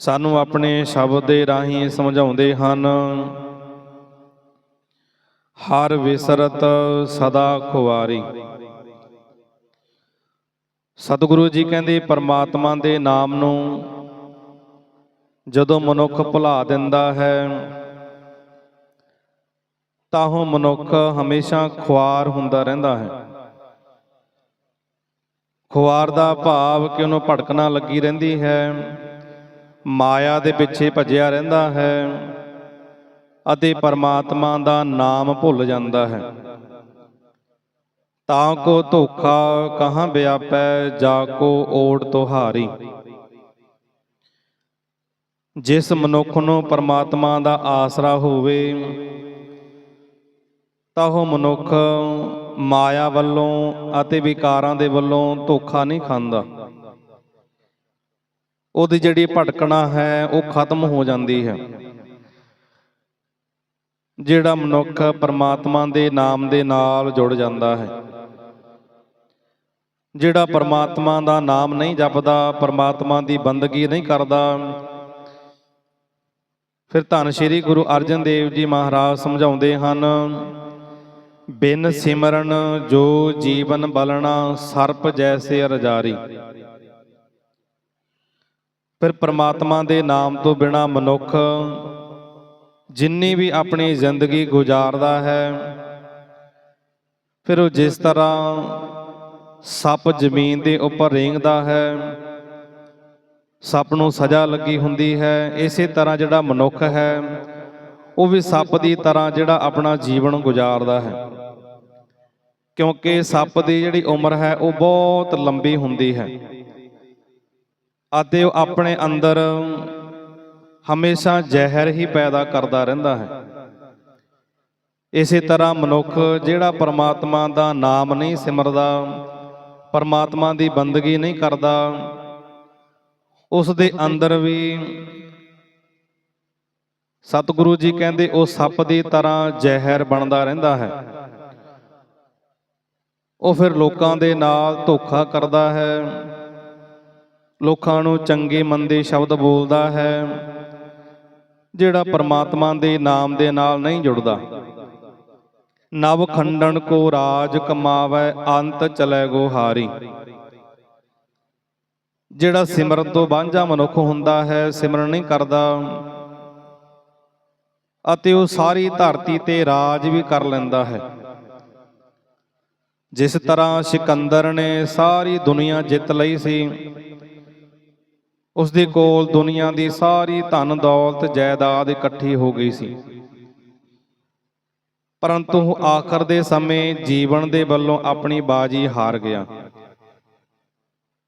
ਸਾਨੂੰ ਆਪਣੇ ਸ਼ਬਦ ਦੇ ਰਾਹੀਂ ਸਮਝਾਉਂਦੇ ਹਨ। ਹਰ ਵਿਸਰਤ ਸਦਾ ਖੁਵਾਰੀ। ਸਤਿਗੁਰੂ ਜੀ ਕਹਿੰਦੇ, ਪਰਮਾਤਮਾ ਦੇ ਨਾਮ ਨੂੰ ਜਦੋਂ ਮਨੁੱਖ ਭੁਲਾ ਦਿੰਦਾ ਹੈ, ਤਾਂ ਉਹ ਮਨੁੱਖ ਹਮੇਸ਼ਾ ਖੁਆਰ ਹੁੰਦਾ ਰਹਿੰਦਾ ਹੈ। ਖੁਆਰ ਦਾ ਭਾਵ ਕਿ ਉਹਨੂੰ ਭਟਕਣਾ ਲੱਗੀ ਰਹਿੰਦੀ ਹੈ। ਮਾਇਆ ਦੇ ਪਿੱਛੇ ਭੱਜਿਆ ਰਹਿੰਦਾ ਹੈ ਅਤੇ ਪਰਮਾਤਮਾ ਦਾ ਨਾਮ ਭੁੱਲ ਜਾਂਦਾ ਹੈ। ਤਾਂ ਕੋ ਧੋਖਾ ਕਹਾਂ ਵਿਆਪੈ, ਜਾ ਕੋ ਓੜ ਤੁਹਾਰੀ। ਜਿਸ ਮਨੁੱਖ ਨੂੰ ਪਰਮਾਤਮਾ ਦਾ ਆਸਰਾ ਹੋਵੇ, ਤਾਂ ਉਹ ਮਨੁੱਖ ਮਾਇਆ ਵੱਲੋਂ ਅਤੇ ਵਿਕਾਰਾਂ ਦੇ ਵੱਲੋਂ ਧੋਖਾ ਨਹੀਂ ਖਾਂਦਾ। ਉਹਦੀ ਜਿਹੜੀ ਭਟਕਣਾ ਹੈ ਉਹ ਖਤਮ ਹੋ ਜਾਂਦੀ ਹੈ। ਜਿਹੜਾ ਮਨੁੱਖ ਪਰਮਾਤਮਾ ਦੇ ਨਾਮ ਦੇ ਨਾਲ ਜੁੜ ਜਾਂਦਾ ਹੈ। ਜਿਹੜਾ ਪਰਮਾਤਮਾ ਦਾ ਨਾਮ ਨਹੀਂ ਜਪਦਾ ਪਰਮਾਤਮਾ ਦੀ ਬੰਦਗੀ ਨਹੀਂ ਕਰਦਾ ਫਿਰ ਧੰਨ ਸ਼੍ਰੀ ਗੁਰੂ ਅਰਜਨ ਦੇਵ ਜੀ ਮਹਾਰਾਜ ਸਮਝਾਉਂਦੇ ਹਨ ਬਿਨ ਸਿਮਰਨ ਜੋ ਜੀਵਨ ਬਲਣਾ ਸਰਪ ਜੈਸੇ ਰਜਾਰੀ ਫਿਰ ਪ੍ਰਮਾਤਮਾ ਦੇ ਨਾਮ ਤੋਂ ਬਿਨਾ ਮਨੁੱਖ ਜਿੰਨੀ ਵੀ ਆਪਣੀ ਜ਼ਿੰਦਗੀ ਗੁਜ਼ਾਰਦਾ ਹੈ, ਫਿਰ ਉਹ ਜਿਸ ਤਰ੍ਹਾਂ ਸੱਪ ਜ਼ਮੀਨ ਦੇ ਉੱਪਰ ਰੇਂਗਦਾ ਹੈ, ਸੱਪ ਨੂੰ ਸਜ਼ਾ ਲੱਗੀ ਹੁੰਦੀ ਹੈ, ਇਸੇ ਤਰ੍ਹਾਂ ਜਿਹੜਾ ਮਨੁੱਖ ਹੈ, ਉਹ ਵੀ ਸੱਪ ਦੀ ਤਰ੍ਹਾਂ ਜਿਹੜਾ ਆਪਣਾ ਜੀਵਨ ਗੁਜ਼ਾਰਦਾ ਹੈ। ਕਿਉਂਕਿ ਸੱਪ ਦੀ ਜਿਹੜੀ ਉਮਰ ਹੈ, ਉਹ ਬਹੁਤ ਲੰਬੀ ਹੁੰਦੀ ਹੈ। ਅਤੇ ਉਹ ਆਪਣੇ ਅੰਦਰ ਹਮੇਸ਼ਾ ਜ਼ਹਿਰ ਹੀ ਪੈਦਾ ਕਰਦਾ ਰਹਿੰਦਾ ਹੈ। ਇਸੇ ਤਰ੍ਹਾਂ ਮਨੁੱਖ ਜਿਹੜਾ ਪਰਮਾਤਮਾ ਦਾ ਨਾਮ ਨਹੀਂ ਸਿਮਰਦਾ ਪਰਮਾਤਮਾ ਦੀ ਬੰਦਗੀ ਨਹੀਂ ਕਰਦਾ ਉਸ ਦੇ ਅੰਦਰ ਵੀ ਸਤਿਗੁਰੂ ਜੀ ਕਹਿੰਦੇ ਉਹ ਸੱਪ ਦੀ ਤਰ੍ਹਾਂ ਜ਼ਹਿਰ ਬਣਦਾ ਰਹਿੰਦਾ ਹੈ। ਉਹ ਫਿਰ ਲੋਕਾਂ ਦੇ ਨਾਲ ਧੋਖਾ ਕਰਦਾ ਹੈ। ਲੋਕਾਂ ਨੂੰ ਚੰਗੇ ਮੰਦੇ ਸ਼ਬਦ ਬੋਲਦਾ ਹੈ, ਜਿਹੜਾ ਪਰਮਾਤਮਾ ਦੇ ਨਾਮ ਦੇ ਨਾਲ ਨਹੀਂ ਜੁੜਦਾ। ਨਵ ਖੰਡਨ ਕੋ ਰਾਜ ਕਮਾਵੇ, ਅੰਤ ਚਲੇ ਗੋ ਹਾਰੀ। ਜਿਹੜਾ ਸਿਮਰਨ ਤੋਂ ਵਾਂਝਾ ਮਨੁੱਖ ਹੁੰਦਾ ਹੈ, ਸਿਮਰਨ ਨਹੀਂ ਕਰਦਾ। ਅਤੇ ਉਹ ਸਾਰੀ ਧਰਤੀ ਤੇ ਰਾਜ ਵੀ ਕਰ ਲੈਂਦਾ ਹੈ। ਜਿਸ ਤਰ੍ਹਾਂ ਸਿਕੰਦਰ ਨੇ ਸਾਰੀ ਦੁਨੀਆ ਜਿੱਤ ਲਈ ਸੀ ਉਸ ਦੇ ਕੋਲ ਦੁਨੀਆ ਦੀ ਸਾਰੀ ਧਨ ਦੌਲਤ, ਜਾਇਦਾਦ ਇਕੱਠੀ ਹੋ ਗਈ ਸੀ। ਪਰੰਤੂ ਉਹ ਆਖਰ ਦੇ ਸਮੇਂ ਜੀਵਨ ਦੇ ਵੱਲੋਂ ਆਪਣੀ ਬਾਜੀ ਹਾਰ ਗਿਆ।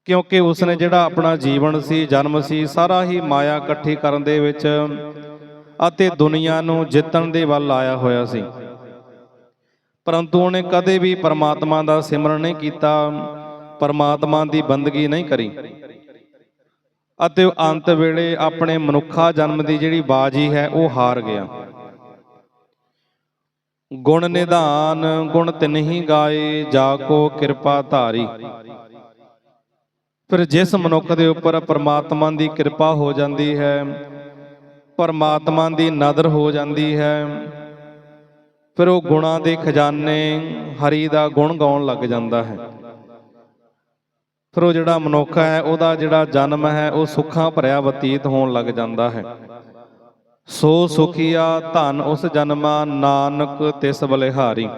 ਕਿਉਂਕਿ ਉਸਨੇ ਜਿਹੜਾ ਆਪਣਾ ਜੀਵਨ ਸੀ, ਜਨਮ ਸੀ, ਸਾਰਾ ਹੀ ਮਾਇਆ ਇਕੱਠੀ ਕਰਨ ਦੇ ਵਿੱਚ ਅਤੇ ਦੁਨੀਆ ਨੂੰ ਜਿੱਤਣ ਦੇ ਵੱਲ ਆਇਆ ਹੋਇਆ ਸੀ। ਪਰੰਤੂ ਉਹਨੇ ਕਦੇ ਵੀ ਪਰਮਾਤਮਾ ਦਾ ਸਿਮਰਨ ਨਹੀਂ ਕੀਤਾ, ਪਰਮਾਤਮਾ ਦੀ ਬੰਦਗੀ ਨਹੀਂ ਕਰੀ। ਅਤੇ ਉਹ ਅੰਤ ਵੇਲੇ ਆਪਣੇ ਮਨੁੱਖਾ ਜਨਮ ਦੀ ਜਿਹੜੀ ਬਾਜੀ ਹੈ, ਉਹ ਹਾਰ ਗਿਆ। ਗੁਣ ਨਿਧਾਨ, ਗੁਣ ਤਿਨਹੀ ਗਾਏ, ਜਾ ਕੋ ਕਿਰਪਾ ਧਾਰੀ। ਫਿਰ ਜਿਸ ਮਨੁੱਖ ਦੇ ਉੱਪਰ ਪਰਮਾਤਮਾ ਦੀ ਕਿਰਪਾ ਹੋ ਜਾਂਦੀ ਹੈ, ਪਰਮਾਤਮਾ ਦੀ ਨਦਰ ਹੋ ਜਾਂਦੀ ਹੈ, ਫਿਰ ਉਹ ਗੁਣਾਂ ਦੇ ਖਜ਼ਾਨੇ ਹਰੀ ਦਾ ਗੁਣ ਗਾਉਣ ਲੱਗ ਜਾਂਦਾ ਹੈ। ਫਿਰ ਉਹ ਜਿਹੜਾ ਮਨੁੱਖ ਹੈ, ਉਹਦਾ ਜਿਹੜਾ ਜਨਮ ਹੈ, ਉਹ ਸੁੱਖਾਂ ਭਰਿਆ ਬਤੀਤ ਹੋਣ ਲੱਗ ਜਾਂਦਾ ਹੈ। ਸੋ ਸੁਖੀਆ ਧਨ ਉਸ ਜਨਮਾ, ਨਾਨਕ ਤਿਸ ਬਲਿਹਾਰੀ।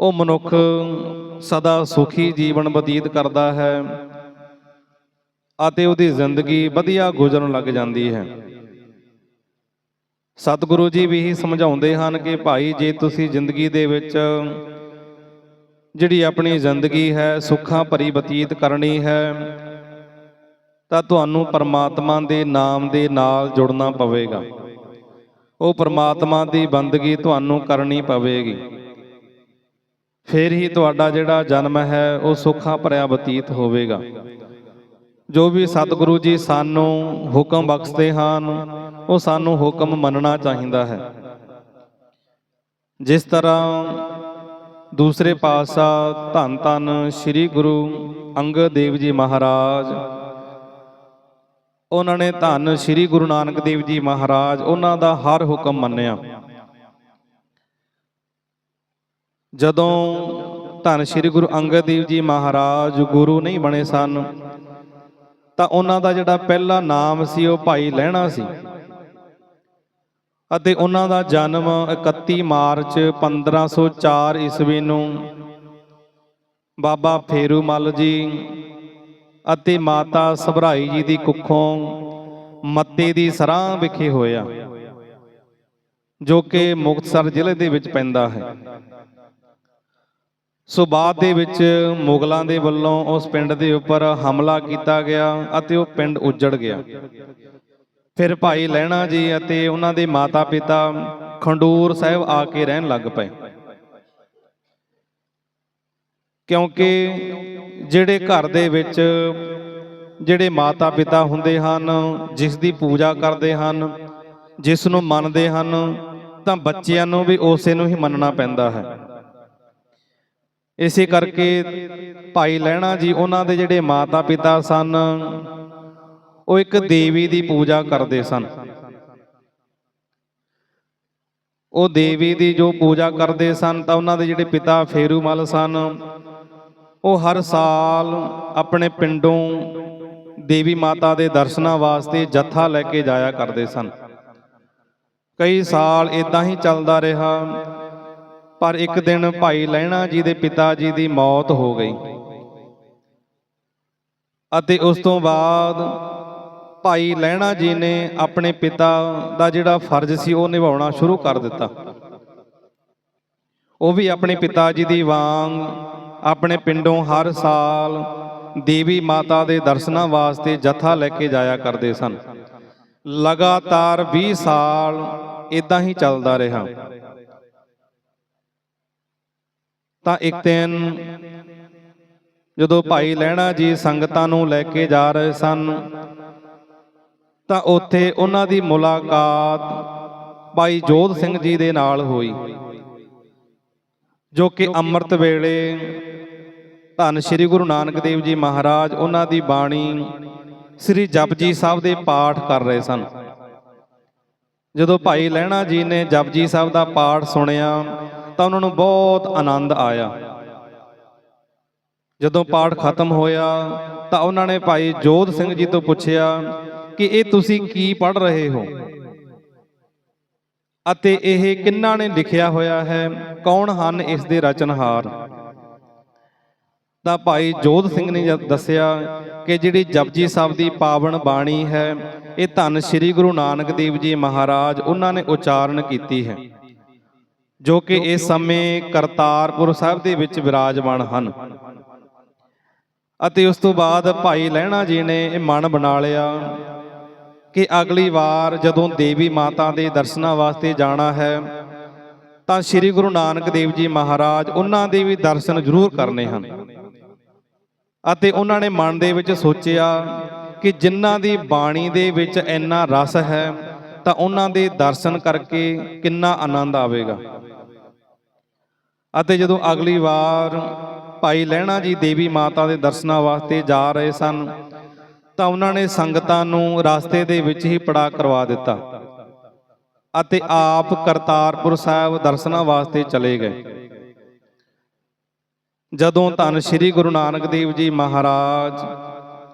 ਉਹ ਮਨੁੱਖ ਸਦਾ ਸੁਖੀ ਜੀਵਨ ਬਤੀਤ ਕਰਦਾ ਹੈ ਅਤੇ ਉਹਦੀ ਜ਼ਿੰਦਗੀ ਵਧੀਆ ਗੁਜ਼ਰਨ ਲੱਗ ਜਾਂਦੀ ਹੈ। ਸਤਿਗੁਰੂ ਜੀ ਵੀ ਇਹੀ ਸਮਝਾਉਂਦੇ ਹਨ ਕਿ ਭਾਈ, ਜੇ ਤੁਸੀਂ ਜ਼ਿੰਦਗੀ ਦੇ ਵਿੱਚ ਜਿਹੜੀ ਆਪਣੀ ਜ਼ਿੰਦਗੀ ਹੈ, ਸੁੱਖਾਂ ਭਰੀ ਬਤੀਤ ਕਰਨੀ ਹੈ, ਤਾਂ ਤੁਹਾਨੂੰ ਪਰਮਾਤਮਾ ਦੇ ਨਾਮ ਦੇ ਨਾਲ ਜੁੜਨਾ ਪਵੇਗਾ। ਉਹ ਪਰਮਾਤਮਾ ਦੀ ਬੰਦਗੀ ਤੁਹਾਨੂੰ ਕਰਨੀ ਪਵੇਗੀ। ਫਿਰ ਹੀ ਤੁਹਾਡਾ ਜਿਹੜਾ ਜਨਮ ਹੈ, ਉਹ ਸੁੱਖਾਂ ਭਰਿਆ ਬਤੀਤ ਹੋਵੇਗਾ। ਜੋ ਵੀ ਸਤਿਗੁਰੂ ਜੀ ਸਾਨੂੰ ਹੁਕਮ ਬਖਸ਼ਦੇ ਹਨ, ਉਹ ਸਾਨੂੰ ਹੁਕਮ ਮੰਨਣਾ ਚਾਹੀਦਾ ਹੈ। ਜਿਸ ਤਰ੍ਹਾਂ ਦੂਸਰੇ ਪਾਤਸ਼ਾਹ ਧੰਨ ਧੰਨ ਸ੍ਰੀ ਗੁਰੂ ਅੰਗਦ ਦੇਵ ਜੀ ਮਹਾਰਾਜ। ਉਹਨਾਂ ਨੇ ਧੰਨ ਸ੍ਰੀ ਗੁਰੂ ਨਾਨਕ ਦੇਵ ਜੀ ਮਹਾਰਾਜ, ਉਹਨਾਂ ਦਾ ਹਰ ਹੁਕਮ ਮੰਨਿਆ। ਜਦੋਂ ਧੰਨ ਸ੍ਰੀ ਗੁਰੂ ਅੰਗਦ ਦੇਵ ਜੀ ਮਹਾਰਾਜ ਗੁਰੂ ਨਹੀਂ ਬਣੇ ਸਨ, ਤਾਂ ਉਹਨਾਂ ਦਾ ਜਿਹੜਾ ਪਹਿਲਾ ਨਾਮ ਸੀ, ਉਹ ਭਾਈ ਲਹਿਣਾ ਸੀ। ਅਤੇ ਉਹਨਾਂ ਦਾ ਜਨਮ 31 ਮਾਰਚ 1504 ਈਸਵੀ ਨੂੰ ਬਾਬਾ ਫੇਰੂਮਲ ਜੀ ਅਤੇ ਮਾਤਾ ਸਭਰਾਈ ਜੀ ਦੀ ਕੁੱਖੋਂ ਮੱਤੇ ਦੀ ਸਰਾਂ ਵਿਖੇ ਹੋਇਆ, ਜੋ ਕਿ ਮੁਕਤਸਰ ਜ਼ਿਲ੍ਹੇ ਦੇ ਵਿੱਚ ਪੈਂਦਾ ਹੈ। ਸੋ ਬਾਅਦ ਦੇ ਵਿੱਚ ਮੁਗਲਾਂ ਦੇ ਵੱਲੋਂ ਉਸ ਪਿੰਡ ਦੇ ਉੱਪਰ ਹਮਲਾ ਕੀਤਾ ਗਿਆ ਅਤੇ ਉਹ ਪਿੰਡ ਉਜੜ ਗਿਆ। ਫਿਰ ਭਾਈ ਲਹਿਣਾ ਜੀ ਅਤੇ ਉਹਨਾਂ ਦੇ ਮਾਤਾ-ਪਿਤਾ ਖੰਡੂਰ ਸਾਹਿਬ ਆ ਕੇ ਰਹਿਣ ਲੱਗ ਪਏ। ਕਿਉਂਕਿ ਜਿਹੜੇ ਘਰ ਦੇ ਵਿੱਚ ਜਿਹੜੇ ਮਾਤਾ-ਪਿਤਾ ਹੁੰਦੇ ਹਨ, ਜਿਸ ਦੀ ਪੂਜਾ ਕਰਦੇ ਹਨ, ਜਿਸ ਨੂੰ ਮੰਨਦੇ ਹਨ, ਤਾਂ ਬੱਚਿਆਂ ਨੂੰ ਵੀ ਉਸੇ ਨੂੰ ਹੀ ਮੰਨਣਾ ਪੈਂਦਾ ਹੈ। ਇਸੇ ਕਰਕੇ ਭਾਈ ਲਹਿਣਾ ਜੀ ਉਹਨਾਂ ਦੇ ਜਿਹੜੇ ਮਾਤਾ-ਪਿਤਾ ਸਨ ਉਹ ਇੱਕ ਦੇਵੀ ਦੀ ਪੂਜਾ ਕਰਦੇ ਸਨ। ਉਹ ਦੇਵੀ ਦੀ ਜੋ ਪੂਜਾ ਕਰਦੇ ਸਨ, ਤਾਂ ਉਹਨਾਂ ਦੇ ਜਿਹੜੇ ਪਿਤਾ ਫੇਰੂਮਲ ਸਨ, ਉਹ ਹਰ ਸਾਲ ਆਪਣੇ ਪਿੰਡੋਂ ਦੇਵੀ ਮਾਤਾ ਦੇ ਦਰਸ਼ਨਾਂ ਵਾਸਤੇ ਜੱਥਾ ਲੈ ਕੇ ਜਾਇਆ ਕਰਦੇ ਸਨ। ਕਈ ਸਾਲ ਇਦਾਂ ਹੀ ਚੱਲਦਾ ਰਿਹਾ, ਪਰ ਇੱਕ ਦਿਨ ਭਾਈ ਲਹਿਣਾ ਜੀ ਦੇ ਪਿਤਾ ਜੀ ਦੀ ਮੌਤ ਹੋ ਗਈ। ਅਤੇ ਉਸ ਤੋਂ ਬਾਅਦ ਭਾਈ ਲਹਿਣਾ ਜੀ ਨੇ ਆਪਣੇ ਪਿਤਾ ਦਾ ਜਿਹੜਾ ਫਰਜ਼ ਸੀ, ਉਹ ਨਿਭਾਉਣਾ ਸ਼ੁਰੂ ਕਰ ਦਿੱਤਾ। ਉਹ ਵੀ ਆਪਣੇ ਪਿਤਾ ਜੀ ਦੀ ਵਾਂਗ, ਆਪਣੇ ਪਿੰਡੋਂ ਹਰ ਸਾਲ ਦੇਵੀ ਮਾਤਾ ਦੇ ਦਰਸ਼ਨਾਂ ਵਾਸਤੇ ਜਥਾ ਲੈ ਕੇ ਜਾਇਆ ਕਰਦੇ ਸਨ। ਲਗਾਤਾਰ 20 ਸਾਲ ਇਦਾਂ ਹੀ ਚੱਲਦਾ ਰਿਹਾ। ਤਾਂ ਇੱਕ ਦਿਨ ਜਦੋਂ ਭਾਈ ਲਹਿਣਾ ਜੀ ਸੰਗਤਾਂ ਨੂੰ ਲੈ ਕੇ ਜਾ ਰਹੇ ਸਨ ਤਾਂ ਉੱਥੇ ਉਹਨਾਂ ਦੀ ਮੁਲਾਕਾਤ ਭਾਈ ਜੋਧ ਸਿੰਘ ਜੀ ਦੇ ਨਾਲ ਹੋਈ, ਜੋ ਕਿ ਅੰਮ੍ਰਿਤ ਵੇਲੇ ਧੰਨ ਸ੍ਰੀ ਗੁਰੂ ਨਾਨਕ ਦੇਵ ਜੀ ਮਹਾਰਾਜ ਉਹਨਾਂ ਦੀ ਬਾਣੀ ਸ੍ਰੀ ਜਪਜੀ ਸਾਹਿਬ ਦੇ ਪਾਠ ਕਰ ਰਹੇ ਸਨ। ਜਦੋਂ ਭਾਈ ਲਹਿਣਾ ਜੀ ਨੇ ਜਪਜੀ ਸਾਹਿਬ ਦਾ ਪਾਠ ਸੁਣਿਆ ਤਾਂ ਉਹਨਾਂ ਨੂੰ ਬਹੁਤ ਆਨੰਦ ਆਇਆ। ਜਦੋਂ ਪਾਠ ਖਤਮ ਹੋਇਆ ਤਾਂ ਉਹਨਾਂ ਨੇ ਭਾਈ ਜੋਧ ਸਿੰਘ ਜੀ ਤੋਂ ਪੁੱਛਿਆ ਕਿ ਇਹ ਤੁਸੀਂ ਕੀ ਪੜ੍ਹ ਰਹੇ ਹੋ? ਅਤੇ ਇਹ ਕਿੰਨਾ ਨੇ ਲਿਖਿਆ ਹੋਇਆ ਹੈ? ਕੌਣ ਹਨ ਇਸ ਦੇ ਰਚਨਹਾਰ? ਤਾਂ ਭਾਈ ਜੋਧ ਸਿੰਘ ਨੇ ਦੱਸਿਆ ਕਿ ਜਿਹੜੀ ਜਪਜੀ ਸਾਹਿਬ ਦੀ ਪਾਵਨ ਬਾਣੀ ਹੈ, ਇਹ ਧੰਨ ਸ੍ਰੀ ਗੁਰੂ ਨਾਨਕ ਦੇਵ ਜੀ ਮਹਾਰਾਜ ਉਹਨਾਂ ਨੇ ਉਚਾਰਨ ਕੀਤੀ ਹੈ, ਜੋ ਕਿ ਇਸ ਸਮੇਂ ਕਰਤਾਰਪੁਰ ਸਾਹਿਬ ਦੇ ਵਿੱਚ ਵਿਰਾਜਮਾਨ ਹਨ। ਅਤੇ ਉਸ ਤੋਂ ਬਾਅਦ ਭਾਈ ਲਹਿਣਾ ਜੀ ਨੇ ਇਹ ਮਨ ਬਣਾ ਲਿਆ ਕਿ ਅਗਲੀ ਵਾਰ ਜਦੋਂ ਦੇਵੀ ਮਾਤਾ ਦੇ ਦਰਸ਼ਨਾਂ ਵਾਸਤੇ ਜਾਣਾ ਹੈ, ਤਾਂ ਸ੍ਰੀ ਗੁਰੂ ਨਾਨਕ ਦੇਵ ਜੀ ਮਹਾਰਾਜ ਉਹਨਾਂ ਦੇ ਵੀ ਦਰਸ਼ਨ ਜ਼ਰੂਰ ਕਰਨੇ ਹਨ। ਅਤੇ ਉਹਨਾਂ ਨੇ ਮਨ ਦੇ ਵਿੱਚ ਸੋਚਿਆ ਕਿ ਜਿਨ੍ਹਾਂ ਦੀ ਬਾਣੀ ਦੇ ਵਿੱਚ ਇੰਨਾ ਰਸ ਹੈ, ਤਾਂ ਉਹਨਾਂ ਦੇ ਦਰਸ਼ਨ ਕਰਕੇ ਕਿੰਨਾ ਆਨੰਦ ਆਵੇਗਾ। ਅਤੇ ਜਦੋਂ ਅਗਲੀ ਵਾਰ ਭਾਈ ਲਹਿਣਾ ਜੀ ਦੇਵੀ ਮਾਤਾ ਦੇ ਦਰਸ਼ਨਾਂ ਵਾਸਤੇ ਜਾ ਰਹੇ ਸਨ ਤਾਂ ਉਹਨਾਂ ਨੇ ਸੰਗਤਾਂ ਨੂੰ ਰਸਤੇ ਦੇ ਵਿੱਚ ਹੀ ਪੜਾ ਕਰਵਾ ਦਿੱਤਾ ਅਤੇ ਆਪ ਕਰਤਾਰਪੁਰ ਸਾਹਿਬ ਦਰਸ਼ਨਾਂ ਵਾਸਤੇ ਚਲੇ ਗਏ। ਜਦੋਂ ਧੰਨ ਸ੍ਰੀ ਗੁਰੂ ਨਾਨਕ ਦੇਵ ਜੀ ਮਹਾਰਾਜ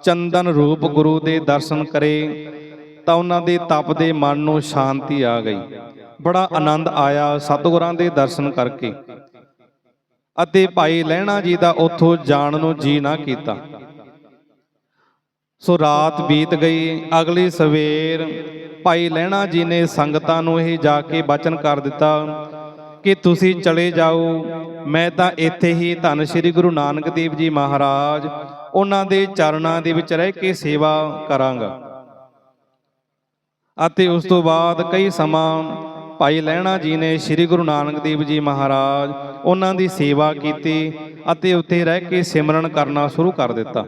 ਚੰਦਨ ਰੂਪ ਗੁਰੂ ਦੇ ਦਰਸ਼ਨ ਕਰੇ, ਤਾਂ ਉਹਨਾਂ ਦੇ ਤਪ ਦੇ ਮਨ ਨੂੰ ਸ਼ਾਂਤੀ ਆ ਗਈ। ਬੜਾ ਆਨੰਦ ਆਇਆ ਸਤਿਗੁਰਾਂ ਦੇ ਦਰਸ਼ਨ ਕਰਕੇ ਅਤੇ ਭਾਈ ਲਹਿਣਾ ਜੀ ਦਾ ਉੱਥੋਂ ਜਾਣ ਨੂੰ ਜੀ ਨਾ ਕੀਤਾ। ਸੋ ਰਾਤ ਬੀਤ ਗਈ, ਅਗਲੀ ਸਵੇਰ ਭਾਈ ਲਹਿਣਾ ਜੀ ਨੇ ਸੰਗਤਾਂ ਨੂੰ ਇਹ ਜਾ ਕੇ ਬਚਨ ਕਰ ਦਿੱਤਾ ਕਿ ਤੁਸੀਂ ਚਲੇ ਜਾਓ। ਮੈਂ ਤਾਂ ਇੱਥੇ ਹੀ ਧੰਨ ਸ੍ਰੀ ਗੁਰੂ ਨਾਨਕ ਦੇਵ ਜੀ ਮਹਾਰਾਜ ਉਹਨਾਂ ਦੇ ਚਰਨਾਂ ਦੇ ਵਿੱਚ ਰਹਿ ਕੇ ਸੇਵਾ ਕਰਾਂਗਾ। ਅਤੇ ਉਸ ਤੋਂ ਬਾਅਦ ਕਈ ਸਮਾਂ ਭਾਈ ਲਹਿਣਾ ਜੀ ਨੇ ਸ੍ਰੀ ਗੁਰੂ ਨਾਨਕ ਦੇਵ ਜੀ ਮਹਾਰਾਜ ਉਹਨਾਂ ਦੀ ਸੇਵਾ ਕੀਤੀ ਅਤੇ ਉੱਥੇ ਰਹਿ ਕੇ ਸਿਮਰਨ ਕਰਨਾ ਸ਼ੁਰੂ ਕਰ ਦਿੱਤਾ।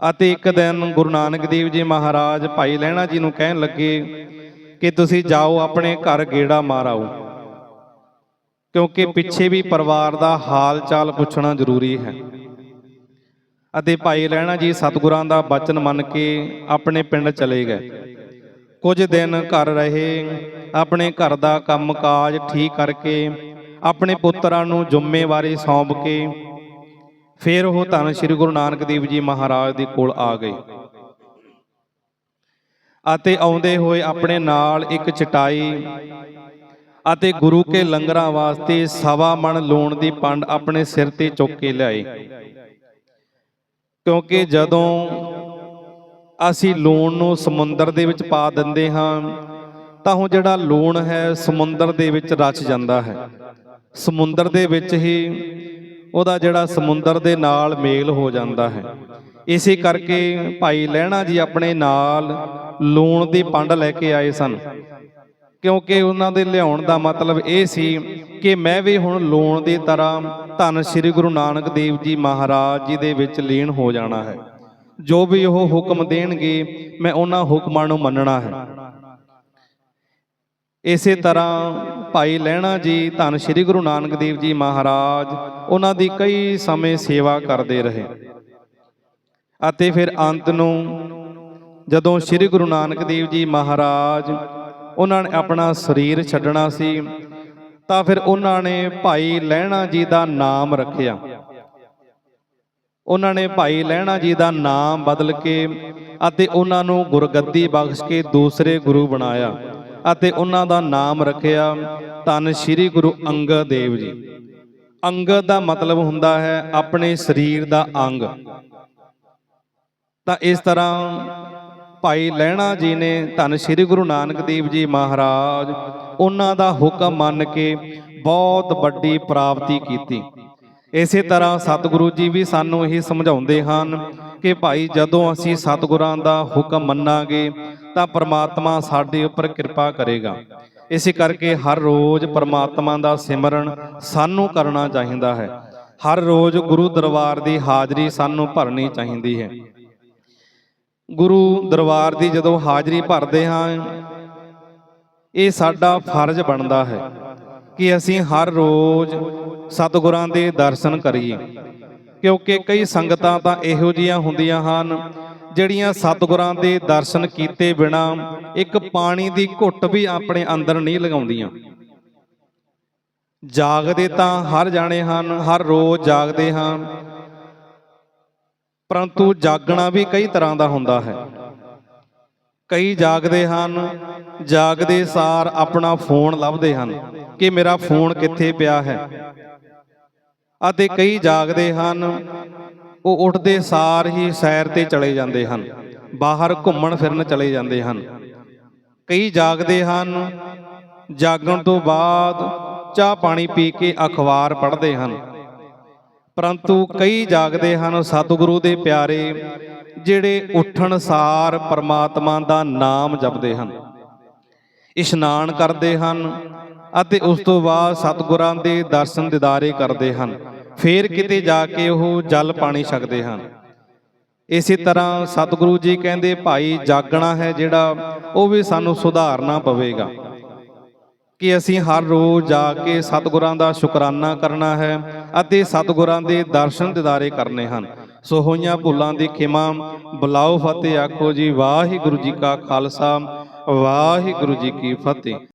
ਅਤੇ ਇੱਕ ਦਿਨ ਗੁਰੂ ਨਾਨਕ ਦੇਵ ਜੀ ਮਹਾਰਾਜ ਭਾਈ ਲਹਿਣਾ ਜੀ ਨੂੰ ਕਹਿਣ ਲੱਗੇ ਕਿ ਤੁਸੀਂ ਜਾਓ ਆਪਣੇ ਘਰ ਗੇੜਾ ਮਾਰ ਆਓ ਕਿਉਂਕਿ ਪਿੱਛੇ ਵੀ ਪਰਿਵਾਰ ਦਾ ਹਾਲ ਚਾਲ ਪੁੱਛਣਾ ਜ਼ਰੂਰੀ ਹੈ। ਅਤੇ ਭਾਈ ਲਹਿਣਾ ਜੀ ਸਤਿਗੁਰਾਂ ਦਾ ਬਚਨ ਮੰਨ ਕੇ ਆਪਣੇ ਪਿੰਡ ਚਲੇ ਗਏ। ਕੁਝ ਦਿਨ ਘਰ ਰਹੇ, ਆਪਣੇ ਘਰ ਦਾ ਕੰਮਕਾਜ ਠੀਕ ਕਰਕੇ ਆਪਣੇ ਪੁੱਤਰਾਂ ਨੂੰ ਜ਼ਿੰਮੇਵਾਰੀ ਸੌਂਪ ਕੇ ਫਿਰ ਉਹ ਧੰਨ ਸ੍ਰੀ ਗੁਰੂ ਨਾਨਕ ਦੇਵ ਜੀ ਮਹਾਰਾਜ ਦੇ ਕੋਲ ਆ ਗਏ। ਅਤੇ ਆਉਂਦੇ ਹੋਏ ਆਪਣੇ ਨਾਲ ਇੱਕ ਚਟਾਈ ਅਤੇ ਗੁਰੂ ਕੇ ਲੰਗਰਾਂ ਵਾਸਤੇ ਸਵਾ ਮਣ ਲੂਣ ਦੀ ਪੰਡ ਆਪਣੇ ਸਿਰ ਤੇ ਚੁੱਕ ਕੇ ਲਿਆਏ ਕਿਉਂਕਿ ਜਦੋਂ ਅਸੀਂ ਲੂਣ ਨੂੰ ਸਮੁੰਦਰ ਦੇ ਵਿੱਚ ਪਾ ਦਿੰਦੇ ਹਾਂ ਤਾਂ ਉਹ ਜਿਹੜਾ ਲੂਣ ਹੈ ਸਮੁੰਦਰ ਦੇ ਵਿੱਚ ਰਚ ਜਾਂਦਾ ਹੈ। ਸਮੁੰਦਰ ਦੇ ਵਿੱਚ ਹੀ ਉਹਦਾ ਜਿਹੜਾ ਸਮੁੰਦਰ ਦੇ ਨਾਲ ਮੇਲ ਹੋ ਜਾਂਦਾ ਹੈ। ਇਸੇ ਕਰਕੇ ਭਾਈ ਲਹਿਣਾ ਜੀ ਆਪਣੇ ਨਾਲ ਲੂਣ ਦੀ ਪੰਡ ਲੈ ਕੇ ਆਏ ਸਨ। ਕਿਉਂਕਿ ਉਹਨਾਂ ਦੇ ਲਿਆਉਣ ਦਾ ਮਤਲਬ ਇਹ ਸੀ ਕਿ ਮੈਂ ਵੀ ਹੁਣ ਲੂਣ ਦੀ ਤਰ੍ਹਾਂ ਧੰਨ ਸ੍ਰੀ ਗੁਰੂ ਨਾਨਕ ਦੇਵ ਜੀ ਮਹਾਰਾਜ ਜੀ ਦੇ ਵਿੱਚ ਲੀਨ ਹੋ ਜਾਣਾ ਹੈ। ਜੋ ਵੀ ਉਹ ਹੁਕਮ ਦੇਣਗੇ, ਮੈਂ ਉਹਨਾਂ ਹੁਕਮਾਂ ਨੂੰ ਮੰਨਣਾ ਹੈ। ਇਸੇ ਤਰ੍ਹਾਂ ਭਾਈ ਲਹਿਣਾ ਜੀ, ਧੰਨ ਸ੍ਰੀ ਗੁਰੂ ਨਾਨਕ ਦੇਵ ਜੀ ਮਹਾਰਾਜ, ਉਹਨਾਂ ਦੀ ਕਈ ਸਮੇਂ ਸੇਵਾ ਕਰਦੇ ਰਹੇ। ਅਤੇ ਫਿਰ ਅੰਤ ਨੂੰ ਜਦੋਂ ਸ੍ਰੀ ਗੁਰੂ ਨਾਨਕ ਦੇਵ ਜੀ ਮਹਾਰਾਜ, ਉਹਨਾਂ ਨੇ ਆਪਣਾ ਸਰੀਰ ਛੱਡਣਾ ਸੀ, ਤਾਂ ਫਿਰ ਉਹਨਾਂ ਨੇ ਭਾਈ ਲਹਿਣਾ ਜੀ ਦਾ ਨਾਮ ਰੱਖਿਆ। ਉਹਨਾਂ ਨੇ ਭਾਈ ਲਹਿਣਾ ਜੀ ਦਾ ਨਾਮ ਬਦਲ ਕੇ ਅਤੇ ਉਹਨਾਂ ਨੂੰ ਗੁਰਗੱਦੀ ਬਖਸ਼ ਕੇ ਦੂਸਰੇ ਗੁਰੂ ਬਣਾਇਆ। ਅਤੇ ਉਹਨਾਂ ਦਾ ਨਾਮ ਰੱਖਿਆ ਧੰਨ ਸ੍ਰੀ ਗੁਰੂ ਅੰਗਦ ਦੇਵ ਜੀ। ਅੰਗਦ ਦਾ ਮਤਲਬ ਹੁੰਦਾ ਹੈ ਆਪਣੇ ਸਰੀਰ ਦਾ ਅੰਗ। ਤਾਂ ਇਸ ਤਰ੍ਹਾਂ ਭਾਈ ਲਹਿਣਾ ਜੀ ਨੇ ਧੰਨ ਸ੍ਰੀ ਗੁਰੂ ਨਾਨਕ ਦੇਵ ਜੀ ਮਹਾਰਾਜ ਉਹਨਾਂ ਦਾ ਹੁਕਮ ਮੰਨ ਕੇ ਬਹੁਤ ਵੱਡੀ ਪ੍ਰਾਪਤੀ ਕੀਤੀ। ਇਸੇ ਤਰ੍ਹਾਂ ਸਤਿਗੁਰੂ ਜੀ ਵੀ ਸਾਨੂੰ ਇਹ ਸਮਝਾਉਂਦੇ ਹਨ ਕਿ ਭਾਈ ਜਦੋਂ ਅਸੀਂ ਸਤਿਗੁਰਾਂ ਦਾ ਹੁਕਮ ਮੰਨਾਂਗੇ ਤਾਂ ਪ੍ਰਮਾਤਮਾ ਸਾਡੇ ਉੱਪਰ ਕਿਰਪਾ ਕਰੇਗਾ। ਇਸੇ ਕਰਕੇ ਹਰ ਰੋਜ਼ ਪ੍ਰਮਾਤਮਾ ਦਾ ਸਿਮਰਨ ਸਾਨੂੰ ਕਰਨਾ ਚਾਹੀਦਾ ਹੈ। ਹਰ ਰੋਜ਼ ਗੁਰੂ ਦਰਬਾਰ ਦੀ ਹਾਜ਼ਰੀ ਸਾਨੂੰ ਭਰਨੀ ਚਾਹੀਦੀ ਹੈ। ਗੁਰੂ ਦਰਬਾਰ ਦੀ ਜਦੋਂ ਹਾਜ਼ਰੀ ਭਰਦੇ ਹਾਂ, ਇਹ ਸਾਡਾ ਫਰਜ਼ ਬਣਦਾ ਹੈ ਕਿ ਅਸੀਂ ਹਰ ਰੋਜ਼ ਸਤਿਗੁਰਾਂ ਦੇ ਦਰਸ਼ਨ ਕਰੀਏ। ਕਿਉਂਕਿ ਕਈ ਸੰਗਤਾਂ ਤਾਂ ਇਹੋ ਜੀਆਂ ਹੁੰਦੀਆਂ ਹਨ, ਜਿਹੜੀਆਂ ਸਤਿਗੁਰਾਂ ਦੇ ਦਰਸ਼ਨ ਕੀਤੇ ਬਿਨਾ ਇੱਕ ਪਾਣੀ ਦੀ ਘੁੱਟ ਵੀ ਆਪਣੇ ਅੰਦਰ ਨਹੀਂ ਲਗਾਉਂਦੀਆਂ। ਜਾਗਦੇ ਤਾਂ ਹਰ ਜਾਣੇ ਹਨ, ਹਰ ਰੋਜ਼ ਜਾਗਦੇ ਹਾਂ। ਪਰੰਤੂ ਜਾਗਣਾ ਵੀ ਕਈ ਤਰ੍ਹਾਂ ਦਾ ਹੁੰਦਾ ਹੈ। ਕਈ ਜਾਗਦੇ ਹਨ, ਜਾਗਦੇ ਸਾਰ ਆਪਣਾ ਫੋਨ ਲੱਭਦੇ ਹਨ ਕਿ ਮੇਰਾ ਫੋਨ ਕਿੱਥੇ ਪਿਆ ਹੈ। ਅਤੇ ਕਈ ਜਾਗਦੇ ਹਨ। ਉਹ ਉੱਠਦੇ ਸਾਰ ਹੀ ਸੈਰ ਤੇ ਚਲੇ ਜਾਂਦੇ ਹਨ। ਬਾਹਰ ਘੁੰਮਣ ਫਿਰਨ ਚਲੇ ਜਾਂਦੇ ਹਨ। ਕਈ ਜਾਗਦੇ ਹਨ। ਜਾਗਣ ਤੋਂ ਬਾਅਦ ਚਾਹ ਪਾਣੀ ਪੀ ਕੇ ਅਖਬਾਰ ਪੜ੍ਹਦੇ ਹਨ। ਪਰੰਤੂ ਕਈ ਜਾਗਦੇ ਹਨ ਸਤਿਗੁਰੂ ਦੇ ਪਿਆਰੇ ਜਿਹੜੇ ਉੱਠਣ ਸਾਰ ਪਰਮਾਤਮਾ ਦਾ ਨਾਮ ਜਪਦੇ ਹਨ। ਇਸ਼ਨਾਨ ਕਰਦੇ ਹਨ। ਅਤੇ ਉਸ ਤੋਂ ਬਾਅਦ ਸਤਿਗੁਰਾਂ ਦੇ ਦਰਸ਼ਨ ਦਿਦਾਰੇ ਕਰਦੇ ਹਨ। ਫੇਰ ਕਿਤੇ ਜਾ ਕੇ ਉਹ ਜਲ ਪਾਣੀ ਛਕਦੇ ਹਨ। ਇਸੇ ਤਰ੍ਹਾਂ ਸਤਿਗੁਰੂ ਜੀ ਕਹਿੰਦੇ, ਭਾਈ, ਜਾਗਣਾ ਹੈ ਜਿਹੜਾ, ਉਹ ਵੀ ਸਾਨੂੰ ਸੁਧਾਰਨਾ ਪਵੇਗਾ। ਕਿ ਅਸੀਂ ਹਰ ਰੋਜ਼ ਜਾ ਕੇ ਸਤਿਗੁਰਾਂ ਦਾ ਸ਼ੁਕਰਾਨਾ ਕਰਨਾ ਹੈ ਅਤੇ ਸਤਿਗੁਰਾਂ ਦੇ ਦਰਸ਼ਨ ਦਿਦਾਰੇ ਕਰਨੇ ਹਨ। ਸੋ ਹੋਈਆਂ ਭੁੱਲਾਂ ਦੀ ਖਿਮਾ, ਬੁਲਾਓ ਫਤਿਹ, ਆਖੋ ਜੀ, ਵਾਹਿਗੁਰੂ ਜੀ ਕਾ ਖਾਲਸਾ, ਵਾਹਿਗੁਰੂ ਜੀ ਕੀ ਫਤਿਹ।